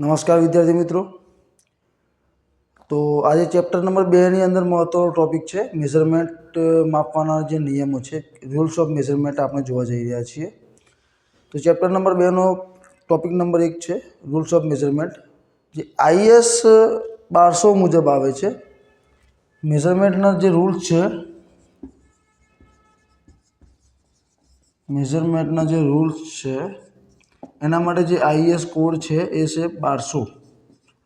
નમસ્કાર વિદ્યાર્થી મિત્રો. તો આજે ચેપ્ટર નંબર બેની અંદર મહત્વનો ટોપિક છે મેઝરમેન્ટ માપવાના જે નિયમો છે રૂલ્સ ઓફ મેઝરમેન્ટ આપણે જોવા જઈ રહ્યા છીએ. તો ચેપ્ટર નંબર બેનો ટોપિક નંબર એક છે રૂલ્સ ઓફ મેઝરમેન્ટ જે આઈએસ બારસો મુજબ આવે છે. મેઝરમેન્ટના જે રૂલ્સ છે મેઝરમેન્ટના જે રૂલ્સ છે એના માટે જે આઈએસ કોડ છે એ છે બારસો.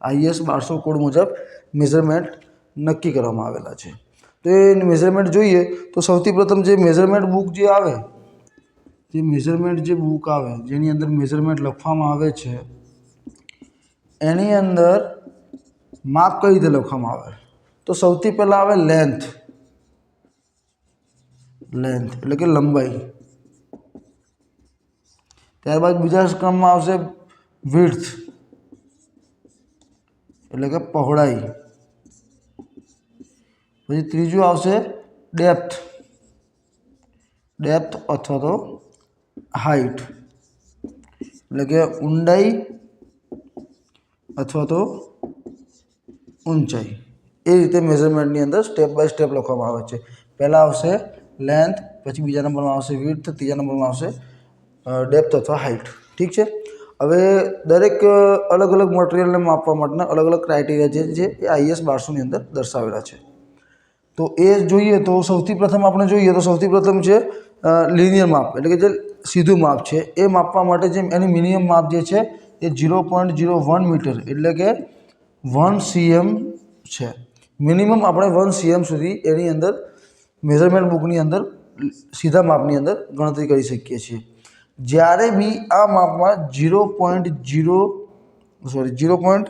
આઈએસ બારસો કોડ મુજબ મેઝરમેન્ટ નક્કી કરવામાં આવેલા છે. તો એ મેઝરમેન્ટ જોઈએ તો સૌથી પ્રથમ જે મેઝરમેન્ટ બુક જે આવે, જે મેઝરમેન્ટ જે બુક આવે, જેની અંદર મેઝરમેન્ટ લખવામાં આવે છે, એની અંદર માપ કઈ રીતે લખવામાં આવે? તો સૌથી પહેલાં આવે લેન્થ લેન્થ એટલે કે લંબાઈ. ત્યારબાદ બીજા ક્રમમાં આવશે વિડ્થ એટલે કે પહોળાઈ. પછી ત્રીજું આવશે ડેપ્થ. ડેપ્થ અથવા તો હાઈટ. એટલે કે ઊંડાઈ અથવા તો ઊંચાઈ. એ રીતે મેઝરમેન્ટની અંદર સ્ટેપ બાય સ્ટેપ લખવામાં આવે છે. પહેલાં આવશે લેન્થ પછી બીજા નંબરમાં આવશે વિડ્થ ત્રીજા નંબરમાં આવશે ડેપ્થ અથવા હાઇટ ઠીક છે? હવે દરેક અલગ અલગ મટીરિયલને માપવા માટેના અલગ અલગ ક્રાઇટેરિયા છે એ આઈએસ બારસોની અંદર દર્શાવેલા છે. તો એ જોઈએ તો સૌથી પ્રથમ આપણે જોઈએ તો સૌથી પ્રથમ છે લિનિયર માપ, એટલે કે જે સીધું માપ છે. એ માપવા માટે જે એની મિનિમમ માપ જે છે, એ zero point zero one metre એટલે કે વન સીએમ છે. મિનિમમ આપણે વન સીએમ સુધી એની અંદર મેઝરમેન્ટ બુકની અંદર સીધા માપની અંદર ગણતરી કરી શકીએ છીએ. જ્યારે બી આ માપમાં zero point zero sorry zero point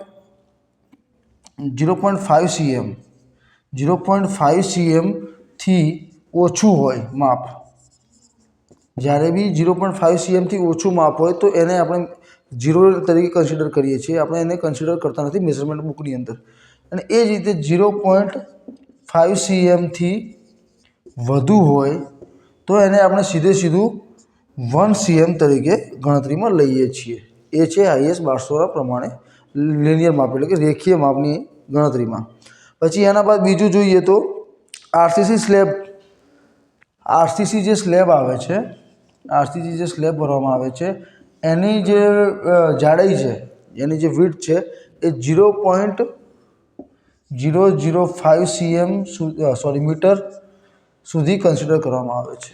zero point five CM zero point five સીએમથી ઓછું હોય માપ. જ્યારે બી ઝીરો પોઈન્ટ ફાઇવ સીએમથી ઓછું માપ હોય તો એને આપણે ઝીરો તરીકે કન્સિડર કરીએ છીએ. આપણે એને કન્સિડર કરતા નથી મેઝરમેન્ટ બુકની અંદર. અને એ જ રીતે ઝીરો પોઈન્ટ ફાઇવ સીએમથી વધુ હોય તો એને આપણે સીધે સીધું વન સીએમ તરીકે ગણતરીમાં લઈએ છીએ. એ છે આઈએસ બારસોના પ્રમાણે લિનિયર માપ એટલે કે રેખીય માપની ગણતરીમાં. પછી એના બાદ બીજું જોઈએ તો આરસીસી સ્લેબ. આરસીસી જે સ્લેબ આવે છે, આરસીસી જે સ્લેબ ભરવામાં આવે છે, એની જે જાડાઈ છે, એની જે વીટ છે, એ zero point zero zero five CM sorry metre સુધી કન્સિડર કરવામાં આવે છે.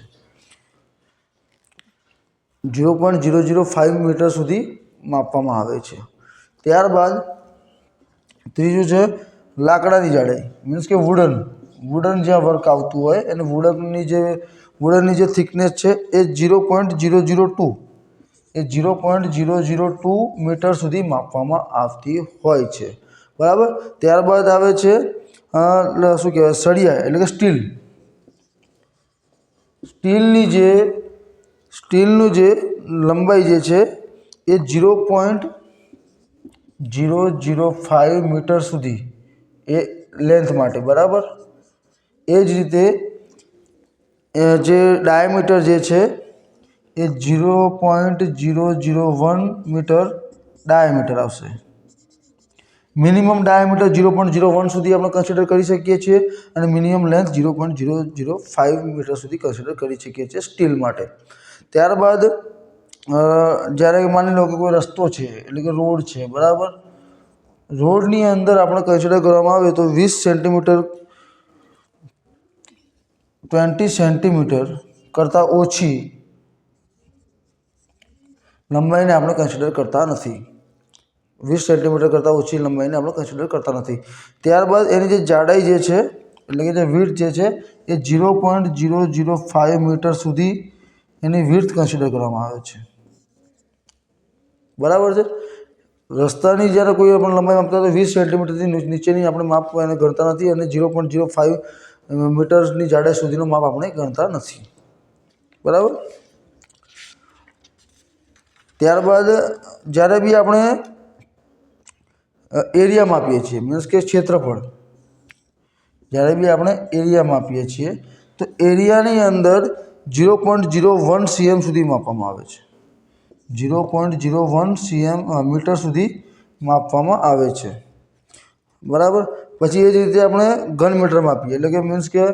Zero point zero zero five metre સુધી માપવામાં આવે છે. ત્યારબાદ ત્રીજું છે લાકડાની જાડાઈ. મીન્સ કે વુડન વુડન જ્યાં વર્ક આવતું હોય અને વુડનની જે વુડનની જે થિકનેસ છે એ zero point zero zero two એ zero point zero zero two metre સુધી માપવામાં આવતી હોય છે. બરાબર? ત્યારબાદ આવે છે શું કહેવાય? સળિયા, એટલે કે સ્ટીલ સ્ટીલની જે સ્ટીલનું જે લંબાઈ જે છે એ zero point zero zero five metre સુધી એ લેન્થ માટે, બરાબર? એ જ રીતે જે ડાયામીટર જે છે એ zero point zero zero one metre diameter આવશે. Minimum diameter zero point zero one સુધી આપણે કન્સિડર કરી શકીએ છીએ અને minimum length zero point zero zero five metre સુધી કન્સિડર કરી શકીએ છીએ સ્ટીલ માટે. ત્યારબાદ જ્યારે માની લો કે કોઈ રસ્તો છે, એટલે કે રોડ છે, બરાબર? રોડની અંદર આપણે કન્સિડર કરવામાં આવે તો વીસ સેન્ટીમીટર ટ્વેન્ટી સેન્ટીમીટર કરતાં ઓછી લંબાઈને આપણે કન્સિડર કરતા નથી. વીસ સેન્ટીમીટર કરતાં ઓછી લંબાઈને આપણે કન્સિડર કરતા નથી. ત્યારબાદ એની જે જાડાઈ જે છે, એટલે કે જે વીર્થ જે છે, એ zero point zero zero five metre સુધી એની વીર્થ કન્સિડર કરવામાં આવે છે. બરાબર છે? રસ્તાની જ્યારે કોઈ આપણે લંબાઈ માપતા તો વીસ સેન્ટીમીટરથી નીચેની આપણે માપ એને ગણતા નથી અને ઝીરો પોઈન્ટ ઝીરો ફાઇવ મીટર્સની જાડાઈ સુધીનો માપ આપણે ગણતા નથી. બરાબર? ત્યારબાદ જ્યારે બી આપણે એરિયા માપીએ છીએ મીન્સ કે ક્ષેત્રફળ. જ્યારે બી આપણે એરિયા માપીએ છીએ, તો એરિયાની અંદર zero point zero one CM સુધી માપવામાં આવે છે. Zero point zero one CM metre સુધી માપવામાં આવે છે. બરાબર? પછી એ જ રીતે આપણે ઘન મીટર માપીએ, એટલે કે મીન્સ કે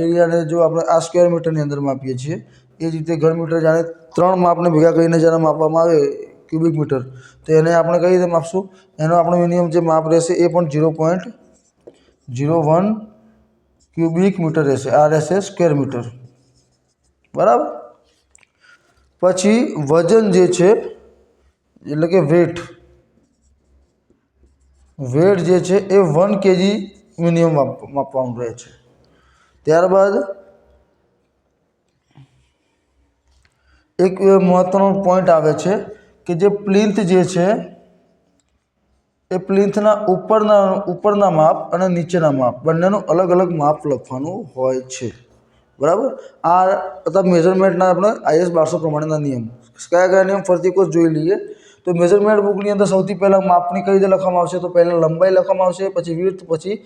એરિયાને જો આપણે આ સ્ક્વેર મીટરની અંદર માપીએ છીએ, એ જ રીતે ઘન મીટર જાણે ત્રણ માપને ભેગા કરીને જ્યારે માપવામાં આવે ક્યુબિક મીટર તો એને આપણે કઈ રીતે માપશું? એનો આપણો મિનિમમ જે માપ રહેશે એ પણ zero point zero one cubic metre રહેશે. આ રહેશે સ્ક્વેર મીટર બરાબર? પછી વજન જે છે, એટલે કે વેટ વેટ જે છે એ વન કેજી મિનિમમ માપવાનું રહે છે. ત્યારબાદ એક મહત્ત્વનો પોઈન્ટ આવે છે. કે જે પ્લિન્થ જે છે, એ પ્લિન્થના ઉપરના ઉપરના માપ અને નીચેના માપ બંનેનું અલગ અલગ માપ લખવાનું હોય છે. બરાબર? આ હતા મેઝરમેન્ટના આપણે આઈએસ બારસો પ્રમાણેના નિયમ. કયા કયા નિયમ? ફરતી કોર્સ જોઈ લઈએ. તો મેઝરમેન્ટ બુકની અંદર સૌથી પહેલાં માપની કઈ રીતે લખવામાં આવશે? તો પહેલાં લંબાઈ લખવામાં આવશે, પછી વિર્થ પછી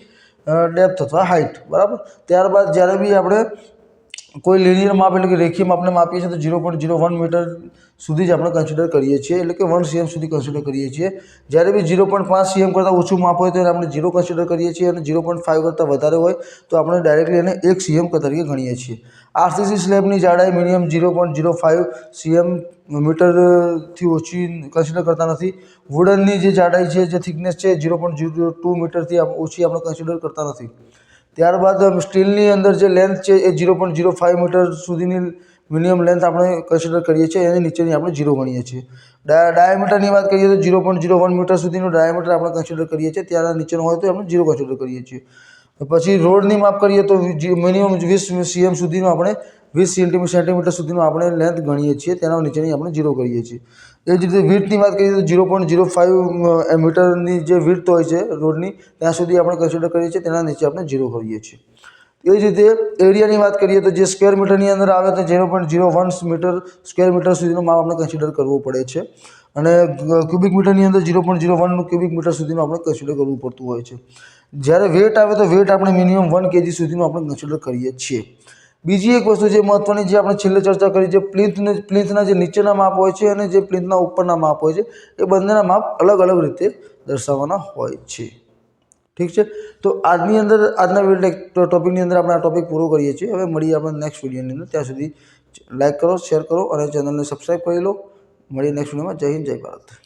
ડેપ્થ અથવા હાઇટ બરાબર? ત્યારબાદ જ્યારે બી આપણે કોઈ લિનિયર માપ એટલે કે રેખીય માપને માપીએ છીએ તો zero point zero one metre સુધી જ આપણે કન્સિડર કરીએ છીએ. એટલે કે વન સીએમ સુધી કન્સિડર કરીએ છીએ. જ્યારે બી ઝીરો પોઈન્ટ પાંચ સીએમ કરતાં ઓછું માપ હોય તો એને આપણે ઝીરો કન્સિડર કરીએ છીએ અને ઝીરો પોઈન્ટ ફાઇવ કરતાં વધારે હોય તો આપણે ડાયરેક્ટલી એને એક સીએમ તરીકે ગણીએ છીએ. આરસીસી સ્લેબની જાડાઈ minimum zero point zero five CM મીટરથી ઓછી કન્સિડર કરતા નથી. વુડનની જે જાડાઈ છે, જે થિકનેસ છે ઝીરો પોઈન્ટ ઝીરો ટુ મીટરથી ઓછી આપણે કન્સિડર કરતા નથી. ત્યારબાદ સ્ટીલની અંદર જે લેન્થ છે એ zero point zero five metre સુધીની મિનિમમ લેન્થ આપણે કન્સિડર કરીએ છીએ એની નીચેની આપણે ઝીરો ગણીએ છીએ. ડાયા ડાયામીટરની વાત કરીએ તો zero point zero one metre સુધીનું ડાયામીટર આપણે કન્સિડર કરીએ છીએ. ત્યારના નીચેનો હોય તો આપણે ઝીરો કન્સિડર કરીએ છીએ. પછી રોડની માપ કરીએ તો મિનિમમ વીસ સીએમ સુધીનું આપણે વીસ સેન્ટીમીટર સુધીનું આપણે લેન્થ ગણીએ છીએ, તેના નીચેની આપણે ઝીરો કરીએ છીએ. એ જ રીતે વીટની વાત કરીએ તો ઝીરો પોઈન્ટ ઝીરો ફાઇવ મીટરની જે વીટ હોય છે, રોડની, ત્યાં સુધી આપણે કન્સિડર કરીએ છીએ, તેના નીચે આપણે ઝીરો કરીએ છીએ. એ જ રીતે એરિયાની વાત કરીએ તો જે સ્ક્વેર મીટરની અંદર આવે તો zero point zero one metre square metre સુધીનું માપ આપણે કન્સિડર કરવું પડે છે. અને ક્યુબિક મીટરની અંદર ઝીરો પોઈન્ટ ઝીરો વનનું ક્યુબિક મીટર સુધીનું આપણે કન્સિડર કરવું પડતું હોય છે. જ્યારે વેટ આવે તો વેટ આપણે મિનિમમ વન કેજી સુધીનું આપણે કન્સિડર કરીએ છીએ. બીજી એક વસ્તુ જે મહત્ત્વની જે આપણે છેલ્લે ચર્ચા કરી છે પ્લિન્થને પ્લિન્થના જે નીચેના માપ હોય છે અને જે પ્લિન્થના ઉપરના માપ હોય છે, એ બંનેના માપ અલગ અલગ રીતે દર્શાવવાના હોય છે. ઠીક છે? તો આજની અંદર, આજના ટોપિકની અંદર આપણે આ ટોપિક પૂરો કરીએ છીએ. હવે મળીએ આપણે નેક્સ્ટ વિડીયોની અંદર. ત્યાં સુધી લાઇક કરો શેર કરો અને ચેનલને સબસ્ક્રાઈબ કરી લો. મળીએ નેક્સ્ટ વિડીયોમાં જય હિન્દ, જય ભારત.